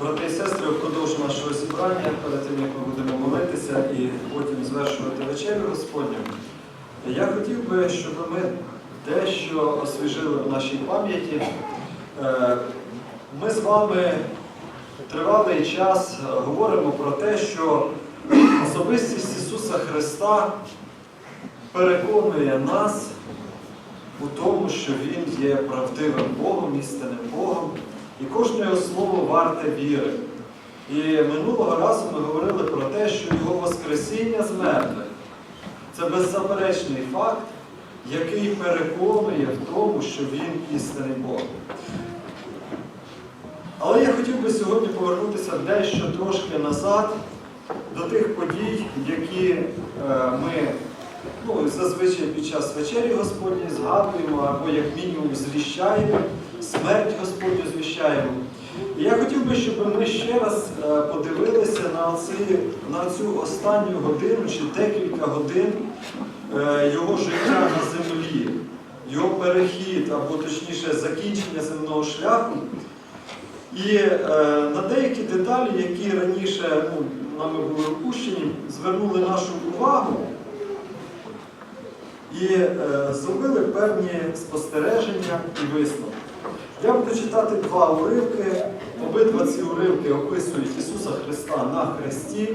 Брати і сестри, впродовж нашого зібрання, перед тим, як ми будемо молитися і потім звершувати вечерю Господню, я хотів би, щоб ми дещо освіжили в нашій пам'яті. Е, Ми з вами тривалий час говоримо про те, що особистість Ісуса Христа переконує нас у тому, що Він є правдивим Богом, істинним Богом, і кожне його слово варте віри. І минулого разу ми говорили про те, що Його Воскресіння з мертвих це беззаперечний факт, який переконує в тому, що Він істинний Бог. Але я хотів би сьогодні повернутися дещо трошки назад до тих подій, які е, ми ну, зазвичай під час вечері Господні згадуємо або як мінімум звіщаємо, смерть Господню звіщаємо. І я хотів би, щоб ми ще раз е, подивилися на, ці, на цю останню годину чи декілька годин е, його життя на землі, його перехід, або точніше закінчення земного шляху. І е, на деякі деталі, які раніше ну, нами були опущені, звернули нашу увагу і е, зробили певні спостереження і висновки. Я буду читати два уривки. Обидва ці уривки описують Ісуса Христа на Христі.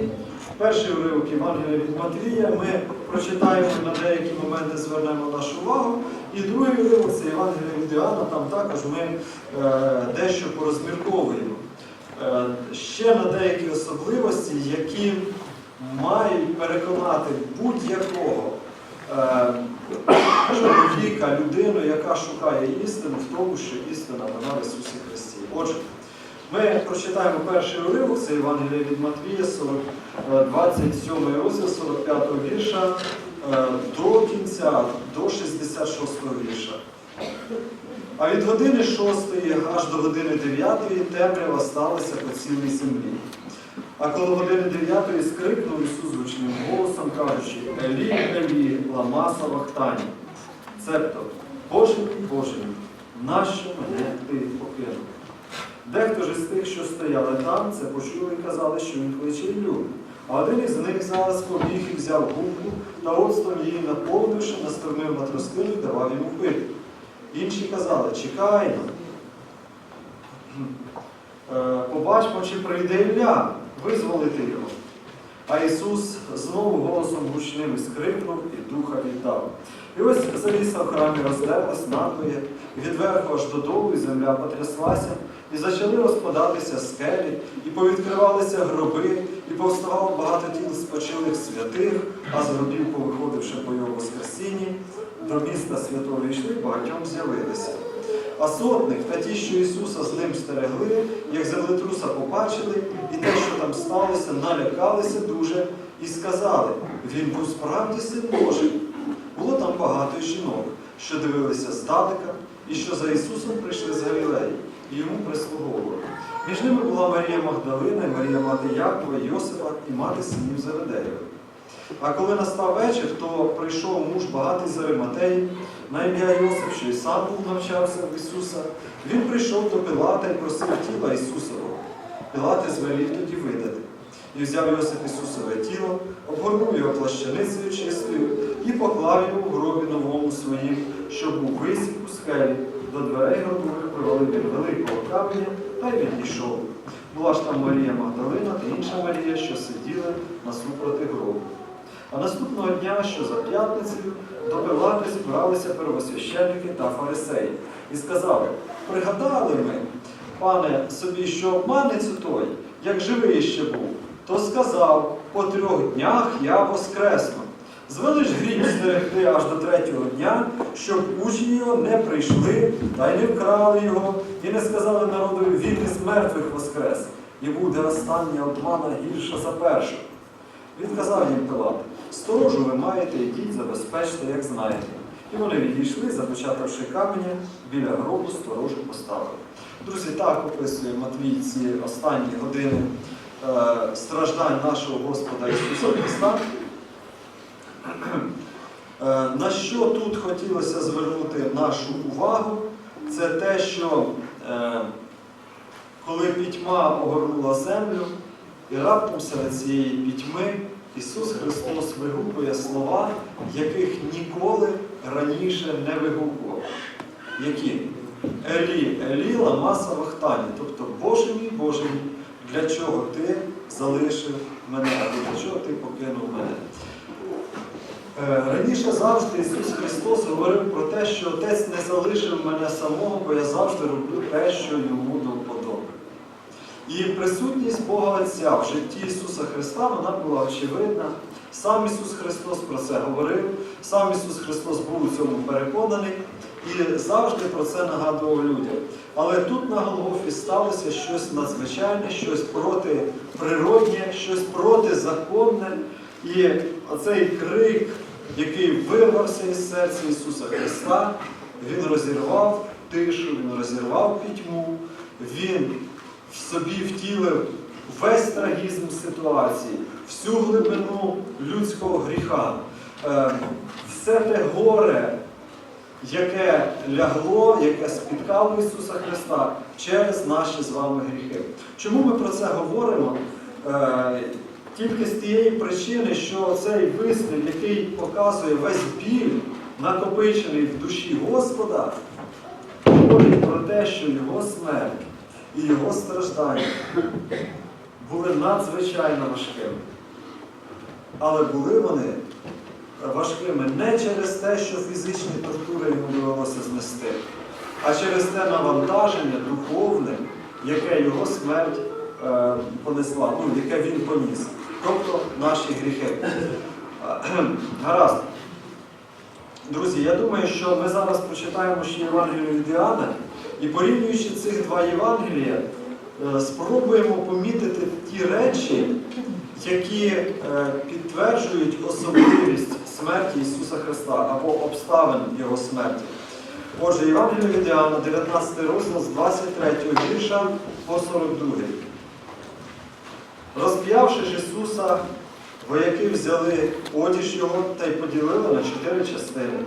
Перший уривок Євангелія від Матвія. Ми прочитаємо на деякі моменти, звернемо нашу увагу. І другий уривок це Євангелія від Іоанна, там також ми е, дещо порозмірковуємо. Е, ще на деякі особливості, які мають переконати будь-якого е, чоловіка, людину, яка шукає істину в тому, що істина вона в Ісусі Христі. Отже, ми прочитаємо перший уривок, це Євангелія від Матвія, 40, е, 27 розділ 45 вірша е, до кінця, до 66 вірша. А від години 6 аж до години 9 темрява сталася по цілій землі. А коли години 9 скрикнув Ісус гучним голосом, кажучи, Елі, Елі, лама савахтані. Цебто, Боже мій, Боже мій, нащо мене ти покинув? Дехто ж із тих, що стояли там, це почули і казали, що він кличе Іллю. А один із них зараз побіг і взяв гумку та оцтом її наповнивши, настромив на тростину і давав йому пити. Інші казали, чекай. Е, Побачимо, чи прийде Ілля, визволити його. А Ісус знову голосом гучним скрикнув і духа віддав. І ось завіса в храмі роздерлась надвоє, від верху аж додолу, і земля потряслася, і почали розпадатися скелі, і повідкривалися гроби, і повставало багато тіл спочилих святих, а з гробів, повиходивши по його воскресінні, до міста святого йшли, багатьом з'явилися. А сотник та ті, що Ісуса з ним стерегли, як землетруса побачили, і те, що там сталося, налякалися дуже і сказали, він був справді син Божий. Було там багато жінок, що дивилися здалека, і що за Ісусом прийшли з Галілеї, і йому прислуговували. Між ними була Марія Магдалина, Марія мати Якова, Йосипа і мати синів Заведеєва. А коли настав вечір, то прийшов муж багатий з Ариматеї, на ім'я Йосип, що і сам був навчався в Ісуса. Він прийшов до Пилата і просив тіла Ісусового. Пилати звелів тоді видати. І взяв Йосип Ісусове тіло, обгорнув його плащаницею чистою і поклав його в гробі новому своїм, що був висік у скелі. До дверей гробових привели він великого каменя, та й відійшов. Була ж там Марія Магдалина та інша Марія, що сиділи насупроти гробу. А наступного дня, що за п'ятницею, до Пилата зібралися первосвященники та фарисеї і сказали, пригадали ми, пане собі, що обманець той, як живий ще був, то сказав, по трьох днях я воскресну. Звели ж гріх стерегти аж до третього дня, щоб учні його не прийшли та й не вкрали його, і не сказали народові, він із мертвих воскрес, і буде остання обмана гірша за першу. Відказав їм Пилат, сторожу ви маєте, ідіть, забезпечте, як знаєте. І вони відійшли, запечатавши каменя, біля гробу сторожу поставили. Друзі, так описує Матвій ці останні години е, страждань нашого Господа Ісуса Христа. Е, на що тут хотілося звернути нашу увагу, це те, що е, коли пітьма огорнула землю, і раптом серед цієї пітьми Ісус Христос вигукує слова, яких ніколи раніше не вигукував. Які? Елі, Елі, лама савахтані, тобто Боже мій, Боже мій, для чого ти залишив мене, для чого ти покинув мене? Е, Раніше завжди Ісус Христос говорив про те, що Отець не залишив мене самого, бо я завжди роблю те, що йому до вподоби. І присутність Бога Отця в житті Ісуса Христа вона була очевидна. Сам Ісус Христос про це говорив, сам Ісус Христос був у цьому переконаний і завжди про це нагадував людям. Але тут на Голгофі сталося щось надзвичайне, щось протиприроднє, щось протизаконне. І оцей крик, який вирвався із серця Ісуса Христа, Він розірвав тишу, Він розірвав пітьму, Він в собі втілив весь трагізм ситуації, всю глибину людського гріха, е, все те горе, яке лягло, яке спіткало Ісуса Христа через наші з вами гріхи. Чому ми про це говоримо? Е, Тільки з тієї причини, що цей вислів, який показує весь біль, накопичений в душі Господа, говорить про те, що Його смерть і Його страждання були надзвичайно важкими. Але були вони важкими не через те, що фізичні тортури йому довелося знести, а через те навантаження духовне, яке його смерть е, понесла, ну, яке він поніс. Тобто наші гріхи. Е, Гаразд. Друзі, я думаю, що ми зараз прочитаємо ще Євангелію від Іоанна, і порівнюючи цих два Євангелія, е, спробуємо помітити ті речі, які е, підтверджують особливість смерті Ісуса Христа або обставин Його смерті. Отже, Євангелія від Іоанна, 19 розділ з 23 вірша по 42. Розп'явши ж Ісуса, вояки взяли одіж його та й поділили на чотири частини.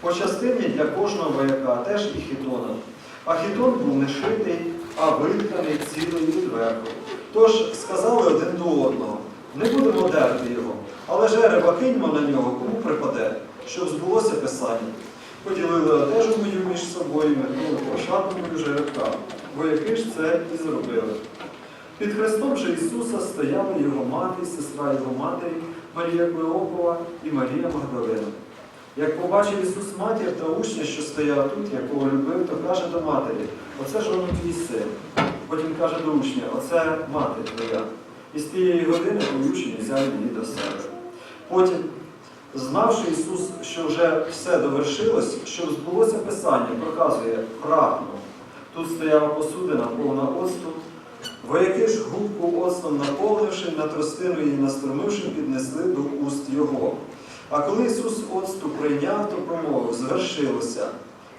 По частині для кожного вояка теж і хітона. А хітон був не шитий, а витканий цілий відверху. Тож сказали один до одного, не будемо дерти його, але жереба киньмо на нього, кому припаде, щоб збулося Писання. Поділили одежу мою між собою, метнули по шату мою жеребка. Вояки ж це і зробили. Під хрестом же Ісуса стояли його мати, сестра його матері, Марія Клеопова і Марія Магдалина. Як побачив Ісус матір та учня, що стояв тут, якого любив, то каже до матері, оце ж воно твій син. Потім каже до учня, оце мати твоя. І з тієї години той учень взяв її до себе. Потім, знавши Ісус, що вже все довершилось, щоб збулося Писання, проказує прагну. Тут стояла посудина повна оцту, Вояки ж губку оцтом наповнивши, на тростину її настромивши, піднесли до уст його. А коли Ісус оцту прийняв, то промовив, звершилося,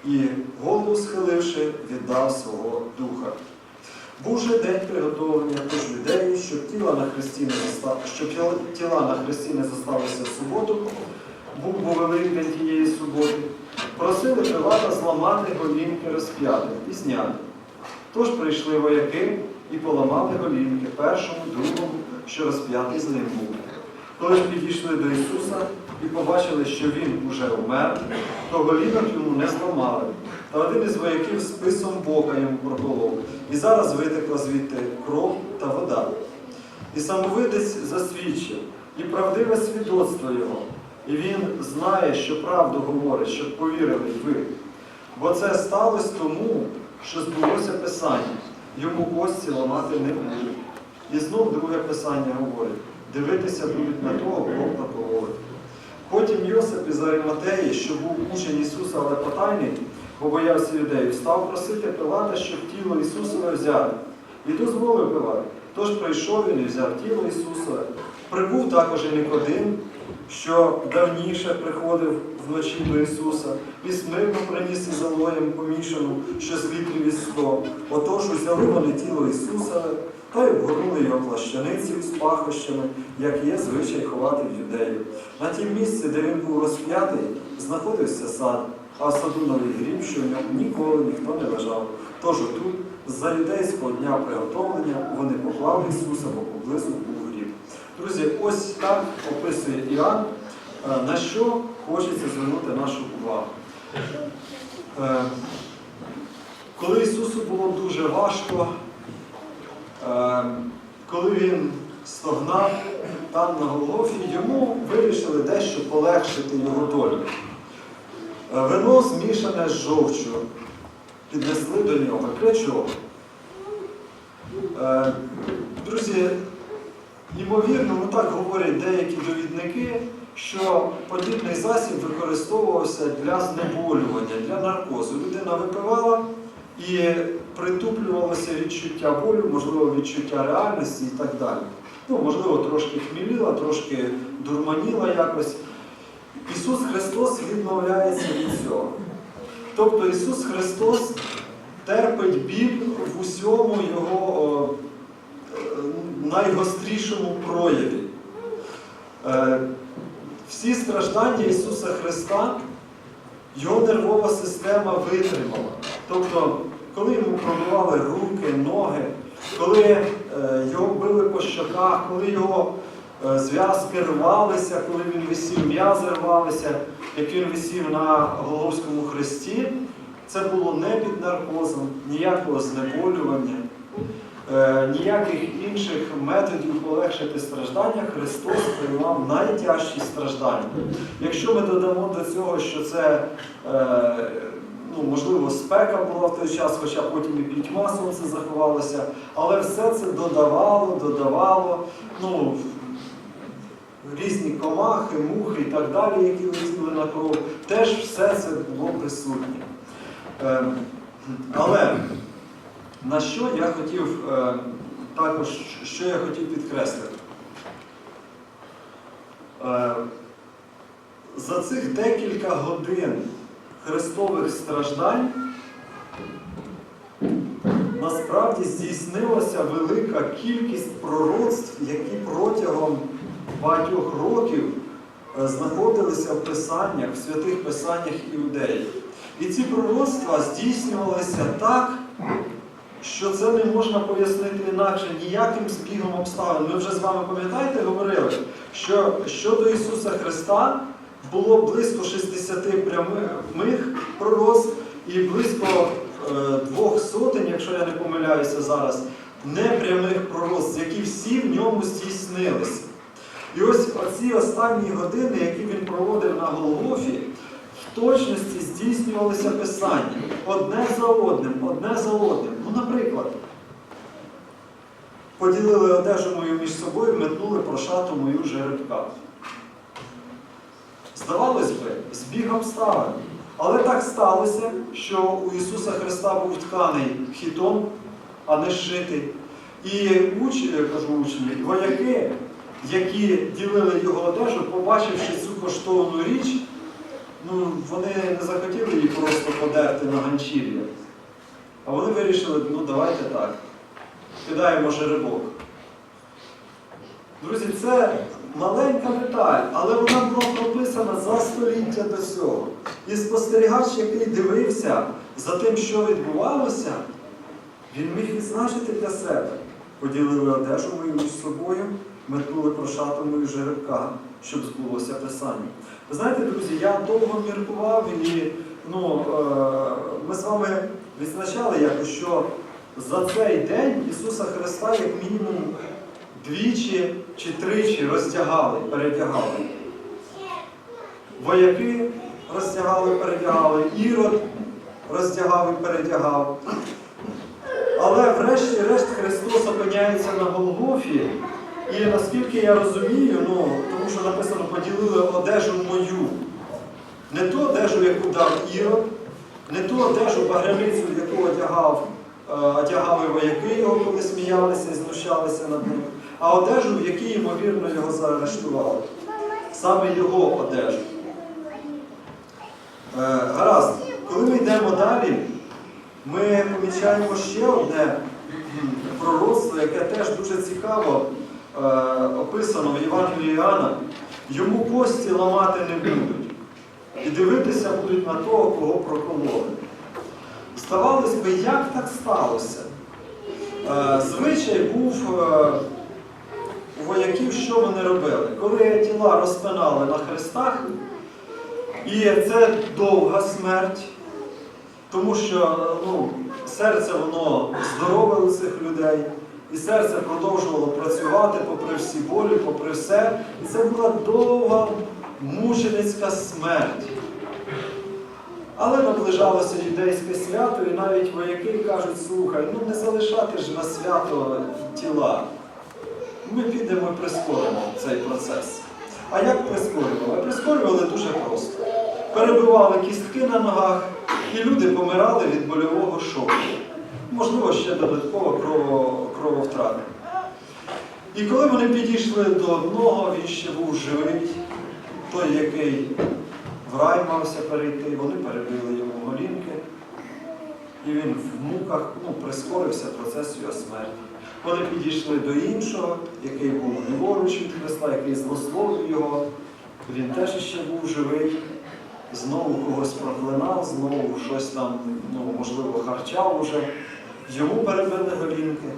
і голову схиливши, віддав свого духа. Був же день приготовлення тож людей, щоб тіла на хресті не заста... щоб тіла- на хресті не зосталися в суботу, був бо великдень тієї суботи. Просили Пилата зламати голінки розп'ятих і зняти. Тож прийшли вояки і поламали голінки першому, другому, що розп'ятий з ним був. Коли підійшли до Ісуса і побачили, що Він уже умер, то голінок йому не зламали. Та один із вояків списом бока йому проколов, і зараз витекла звідти кров та вода. І самовидець засвідчив, і правдиве свідоцтво його. І він знає, що правду говорить, щоб повірили ви. Бо це сталося тому, що збулося Писання. Йому кості ламати не будуть. І знов друге Писання говорить, дивитися будуть на того, кого прокололи. Потім Йосип із Ариматеї, що був учень Ісуса, але потайний, бо боявся людей, став просити Пилата, щоб тіло Ісусове взяти. І дозволив Пилат. Тож прийшов він і взяв тіло Ісусове. Прибув також і Никодим, що давніше приходив вночі до Ісуса, і смирно приніс із алоєм помішану, що з літрів із сто. Отож узяли вони тіло Ісуса та й обгорнули його плащаницею з пахощами, як є звичай ховати в юдеї. На тім місці, де він був розп'ятий, знаходився сад, а саду новий грім, що в ньому ніколи ніхто не лежав. Тож отут за юдейського дня приготовлення вони поклали Ісуса, бо поблизу був гріб. Друзі, ось так описує Іоанн, е, на що хочеться звернути нашу увагу. Е, Коли Ісусу було дуже важко, коли Він стогнав там на Голгофі, йому вирішили дещо полегшити його долю. Е, Вино змішане з жовчю піднесли до нього. Для? Е, Друзі, ймовірно, ну так говорять деякі довідники, що подібний засіб використовувався для знеболювання, для наркозу. Людина випивала і притуплювалося відчуття болю, можливо, відчуття реальності і так далі. Ну, можливо, трошки хміліла, трошки дурманіла якось. Ісус Христос відмовляється від цього. Тобто Ісус Христос терпить біль в усьому Його е, найгострішому прояві. Е, Всі страждання Ісуса Христа його нервова система витримала. Тобто, коли йому пробивали руки, ноги, коли е, його били по щоках, коли його е, зв'язки рвалися, коли він висів, м'язи рвалися, як він висів на Голговському хресті, це було не під наркозом, ніякого знеболювання, е, ніяких інших методів полегшити страждання. Христос приймав найтяжчі страждання. Якщо ми додамо до цього, що це е, ну, можливо спека була в той час, хоча потім і пітьма сонце заховалося, але все це додавало, додавало. Ну, різні комахи, мухи і так далі, які летіли на кров, теж все це було присутнє. Е, Але на що я хотів е, також, що я хотів підкреслити? Е, За цих декілька годин Христових страждань насправді здійснилася велика кількість пророцтв, які протягом багатьох років е, знаходилися в писаннях, в святих писаннях іудеїв. І ці пророцтва здійснювалися так, що це не можна пояснити інакше ніяким збігом обставин. Ми вже з вами пам'ятаєте, говорили, що щодо Ісуса Христа було близько 60 прямих пророцтв і близько е, двох сотень, якщо я не помиляюся зараз, непрямих пророцтв, які всі в ньому здійснилися. І ось оці останні години, які він проводив на Голгофі, в точності здійснювалися писання одне за одним, одне за одним. Ну, наприклад, поділили одежу мою між собою, метнули прошату мою жеребка. Здавалось би, збіг обставин. Але так сталося, що у Ісуса Христа був тканий хітон, а не зшитий. І уч, е, кажу учні, вояки, які ділили його одежу, побачивши цю коштовну річ, ну, вони не захотіли її просто подерти на ганчір'я. А вони вирішили, ну давайте так, кидаємо жеребок. Друзі, це маленька деталь, але вона була прописана за століття до цього. І спостерігач, який дивився за тим, що відбувалося, він міг відзначити для себе. Поділили одежу мою між собою, метнули прошату жеребка, щоб збулося писання. Ви знаєте, друзі, я довго міркував і ну, е, ми з вами відзначали якось, що за цей день Ісуса Христа як мінімум двічі чи тричі роздягали, передягали. Вояки роздягали, передягали, Ірод роздягав і передягав. Але врешті-решт Христос опиняється на Голгофі. І наскільки я розумію, ну, тому що написано, поділили одежу мою. Не ту одежу, яку дав Ірод, не ту одежу багряницю, яку одягав, е, одягали вояки його, коли сміялися і знущалися над ним, а одежу, в якій, ймовірно, його заарештували. Саме його одежу. Е, Гаразд, коли ми йдемо далі, ми помічаємо ще одне пророцтво, яке теж дуже цікаво е, описано в Євангелії Іоанна. Йому кості ламати не будуть. І дивитися будуть на того, кого прокололи. Здавалось би, як так сталося? Е, Звичай був е, вояків, що вони робили? Коли тіла розпинали на хрестах, і це довга смерть, тому що ну, серце воно здорове у цих людей, і серце продовжувало працювати попри всі болі, попри все. І це була довга мученицька смерть. Але наближалося юдейське свято, і навіть вояки кажуть, слухай, ну не залишати ж на свято тіла. Ми підемо і прискоримо цей процес. А як прискорювали? Прискорювали дуже просто. Перебивали кістки на ногах, і люди помирали від больового шоку. Можливо, ще додатково крово, крововтрати. І коли вони підійшли до одного, він ще був живий, той, який в рай мався перейти, вони перебили йому голінки, і він в муках ну, прискорився процес його смерті. Вони підійшли до іншого, який був ліворуч від Христа, який злословив його. Він теж ще був живий, знову когось проклинав, знову щось там, ну, можливо, харчав уже. Йому перебили голінки,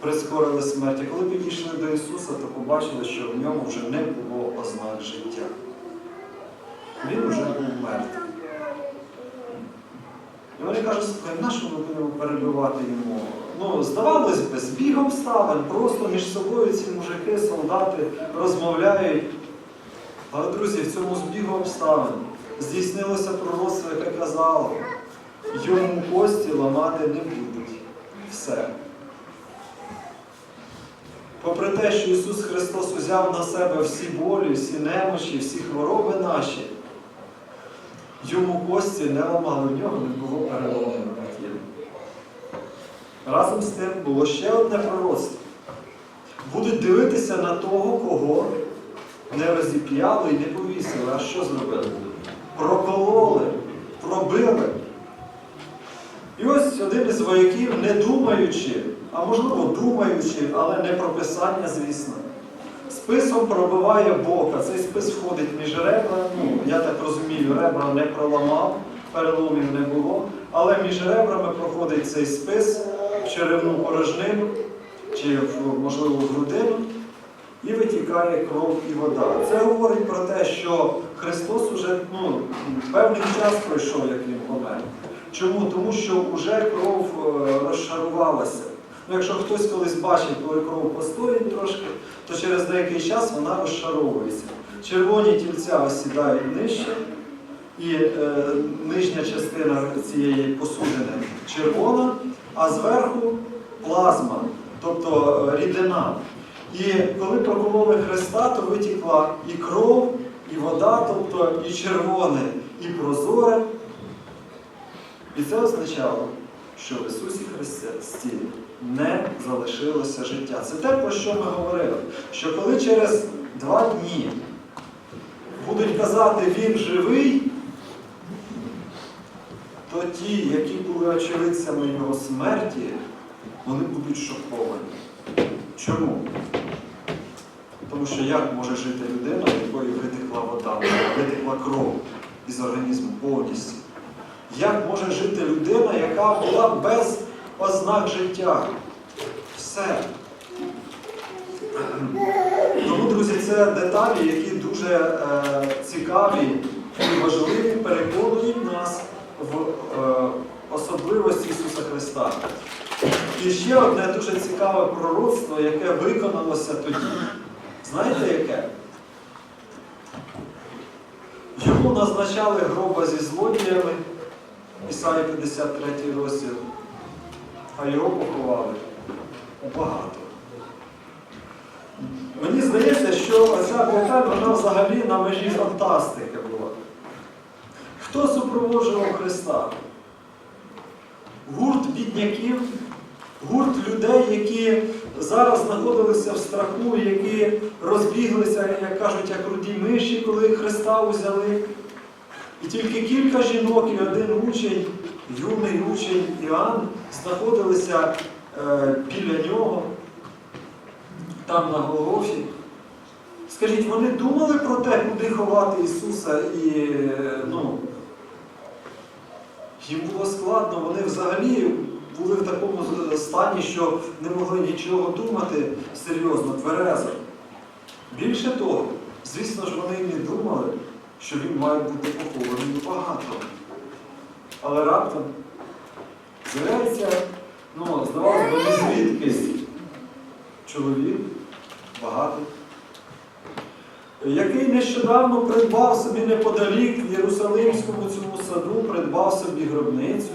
прискорили смерть. А коли підійшли до Ісуса, то побачили, що в ньому вже не було ознак життя. Він вже був мертвий. І вони кажуть, слухай, на що ми будемо перебивати йому? Ну, здавалось би, збіг обставин, просто між собою ці мужики, солдати розмовляють. Але, друзі, в цьому збігу обставин здійснилося пророцтво, яке казало, йому кості ламати не будуть. Все. Попри те, що Ісус Христос узяв на себе всі болі, всі немощі, всі хвороби наші, йому кості не ламали, в нього не було перелому. Разом з тим було ще одне пророцтво. Будуть дивитися на того, кого не розіп'яли і не повісили. А що зробили? Прокололи, пробили. І ось один із вояків, не думаючи, а можливо думаючи, але не про писання, звісно, списом пробиває бока. Цей спис входить між ребра. Ну, я так розумію, ребра не проламав, переломів не було. Але між ребрами проходить цей спис черевну порожнину чи, можливо, в грудину, і витікає кров і вода. Це говорить про те, що Христос уже ну, певний час пройшов, як Він помер. Чому? Тому що вже кров е, розшарувалася. Ну, якщо хтось колись бачив, коли кров постоїть трошки, то через деякий час вона розшаровується. Червоні тільця осідають нижче, і е, нижня частина цієї посудини червона, а зверху плазма, тобто е, рідина. І коли прокололи Христа, то витікла і кров, і вода, тобто і червоне, і прозоре. І це означало, що в Ісусі Христі не залишилося життя. Це те, про що ми говорили. Що коли через два дні будуть казати Він живий, то ті, які були очевидцями Його смерті, вони будуть шоковані. Чому? Тому що як може жити людина, якої витекла вода, витекла кров із організму повністю? Як може жити людина, яка була без ознак життя? Все. Тому, друзі, це деталі, які дуже е, цікаві і важливі, переконують нас в е, особливості Ісуса Христа. І ще одне дуже цікаве пророцтво, яке виконалося тоді. Знаєте яке? Йому назначали гроба зі злодіями, Ісаї 53 розділ, а його поховали багато. Мені здається, що ця деталь вона взагалі на межі фантастики. Хто супроводжував Христа? Гурт бідняків, гурт людей, які зараз знаходилися в страху, які розбіглися, як кажуть, як руді миші, коли Христа узяли. І тільки кілька жінок і один учень, юний учень Іоанн, знаходилися е, біля нього, там на Голгофі. Скажіть, вони думали про те, куди ховати Ісуса і е, ну, їм було складно, вони взагалі були в такому стані, що не могли нічого думати серйозно, тверезо. Більше того, звісно ж, вони не думали, що він має бути похований багато. Але раптом з'являється, ну, здавалося звідкись чоловік багатий, який нещодавно придбав собі неподалік в Єрусалимському цьому саду, придбав собі гробницю,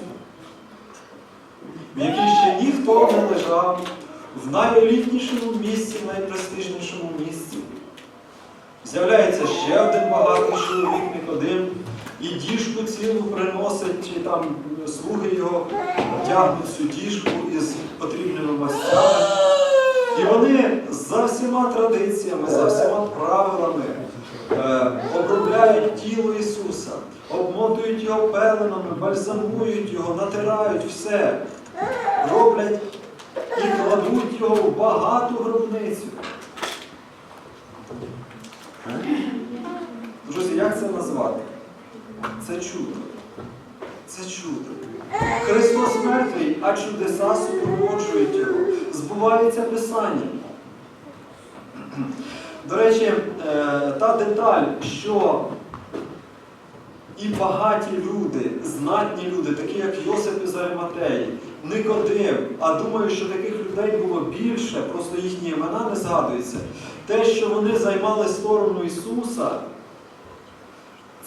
в якій ще ніхто не лежав, в найелітнішому місці, в найпрестижнішому місці. З'являється ще один багатий чоловік Никодим, і діжку цілу приносить, і там слуги його тягнуть цю діжку із потрібними мастями. І вони за всіма традиціями, за всіма правилами е, обробляють тіло Ісуса, обмотують його пеленами, бальзамують його, натирають все, роблять і кладуть його в багату гробницю. Друзі, як це назвати? Це чудо. Це чудо. Христос мертвий, а чудеса супроводжують його. Збувається Писання. До речі, е, та деталь, що і багаті люди, знатні люди, такі як Йосип із Ариматеї, Никодим, а думаю, що таких людей було більше, просто їхні імена не згадуються. Те, що вони займали сторону Ісуса,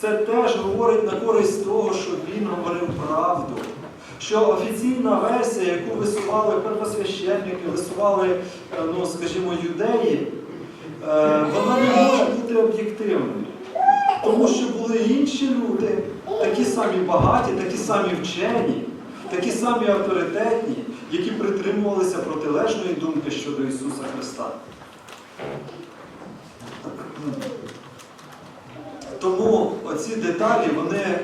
це теж говорить на користь того, що Він говорив правду. Що офіційна версія, яку висували первосвященники, висували, е, ну, скажімо, юдеї, е, вона не може бути об'єктивною. Тому що були інші люди, такі самі багаті, такі самі вчені, такі самі авторитетні, які притримувалися протилежної думки щодо Ісуса Христа. Тому оці деталі вони е,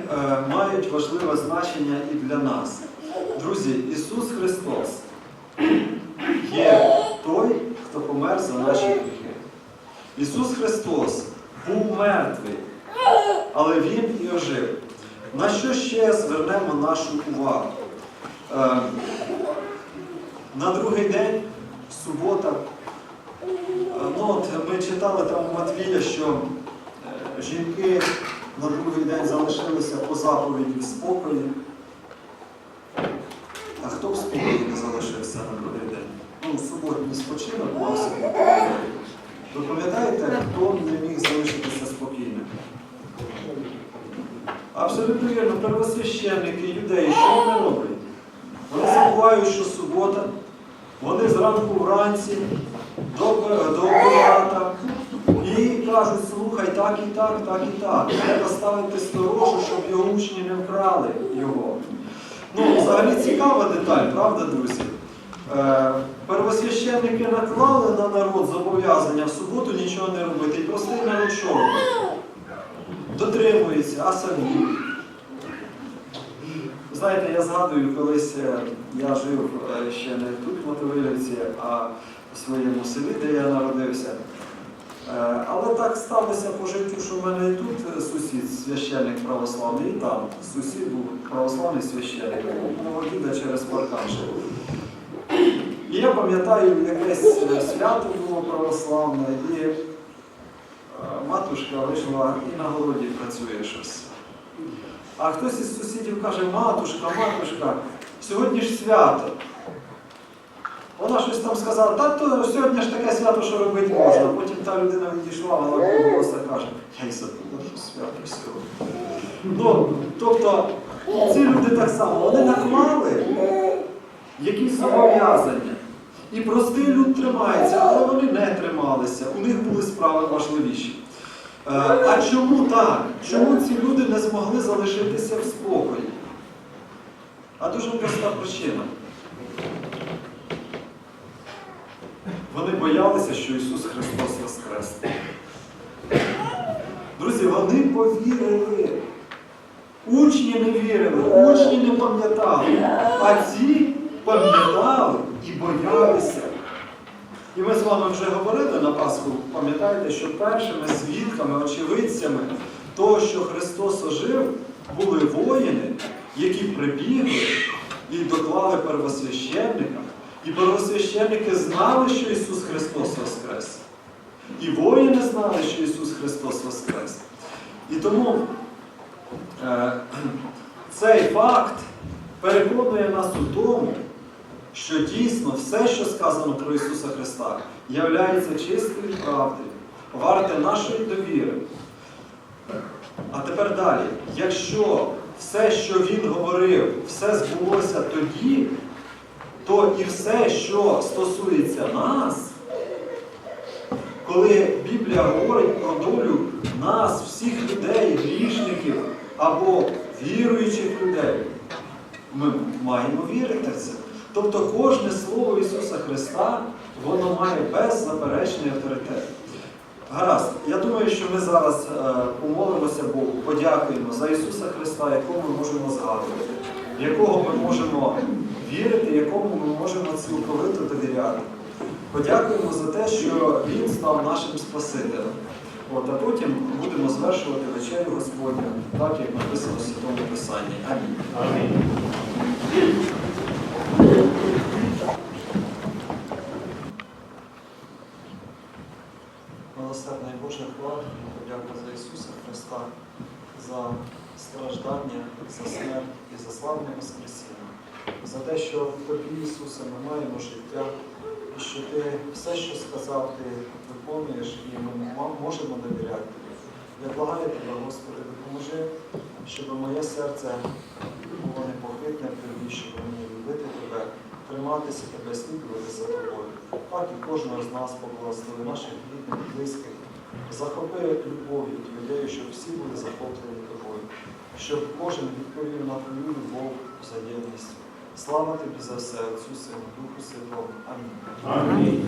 мають важливе значення і для нас. Друзі, Ісус Христос є той, хто помер за наші гріхи. Ісус Христос був мертвий, але Він і ожив. На що ще звернемо нашу увагу? Е, на другий день, субота, е, ну, от ми читали там у Матвія, що е, жінки на другий день залишилися по заповіді в спокої. А хто в спокої не залишився на другий день? Ну, суботній спочинок мався. Ви пам'ятаєте, хто не міг залишитися спокійним? Абсолютно вірно, первосвященники, юдеї, що вони роблять? Вони забувають, що субота, вони зранку вранці до, до брата кажуть, слухай, так і так, так і так. Треба ставити сторожу, щоб його учні не вкрали його. Ну, взагалі цікава деталь, правда, друзі? Е, первосвященники наклали на народ зобов'язання в суботу нічого не робити. І простий народ що? Дотримується, а самі. Знаєте, я згадую, колись е, я жив е, ще не тут, в Мотовилівці, а в своєму селі, де я народився. Е, Але так сталося по життю, що в мене і тут е, сусід, священник православний, і там сусід був православний священник, мого діда через паркан. І я пам'ятаю, якесь е, свято було православне, і матушка вийшла і на городі працює щось. А хтось із сусідів каже, матушка, матушка, сьогодні ж свято. Вона щось там сказала, та то сьогодні ж таке свято, що робити можна. Потім та людина відійшла, вона голоса каже, я й забула, що свято сьогодні. Ну, тобто, ці люди так само, вони наклали якісь зобов'язання. І простий люд тримається, але вони не трималися. У них були справи важливіші. Е, А чому так? Чому ці люди не змогли залишитися в спокої? А дуже проста причина. Вони боялися, що Ісус Христос Воскрес. Друзі, вони повірили. Учні не вірили, учні не пам'ятали, а ці пам'ятали і боялися. І ми з вами вже говорили на Пасху, пам'ятаєте, що першими свідками, очевидцями того, що Христос ожив, були воїни, які прибігли і доклали первосвященникам. І первосвященники знали, що Ісус Христос Воскрес. І воїни знали, що Ісус Христос Воскрес. І тому е, цей факт переконує нас у тому, що дійсно все, що сказано про Ісуса Христа, являється чистою правдою, варте нашої довіри. А тепер далі. Якщо все, що Він говорив, все збулося тоді, то і все, що стосується нас, коли Біблія говорить про долю нас, всіх людей, грішників або віруючих людей, ми маємо вірити в це. Тобто кожне слово Ісуса Христа, воно має беззаперечний авторитет. Гаразд, я думаю, що ми зараз е, помолимося Богу, подякуємо за Ісуса Христа, якого ми можемо згадувати, якого ми можемо вірити, якому ми можемо цілковито довіряти. Подякуємо за те, що Він став нашим Спасителем. От, а потім будемо звершувати вечерю Господню, так як написано в Святому Писанні. Амінь. Амінь. Милосердний Боже, хвала тобі, подяка за Ісуса Христа, за страждання, за смерть і за славне Воскресіння, за те, що в Тобі, Ісусе, ми маємо життя, і що Ти все, що сказав, Ти виконуєш, і ми можемо довіряти Тобі. Я благаю Тебе, Господи, допоможи, щоб моє серце було непохитне Тобі, щоб мені любити Тебе, триматися Тебе, слідувати за Тобою. Так і кожного з нас поблагослови наших рідних, близьких, захопи любов'ю Твоєю, щоб всі були захоплені тобою, щоб кожен відповів на твою любов взаємність. Слава тобі за все, Отцю Сину, Духу Святому. Амінь. Амінь.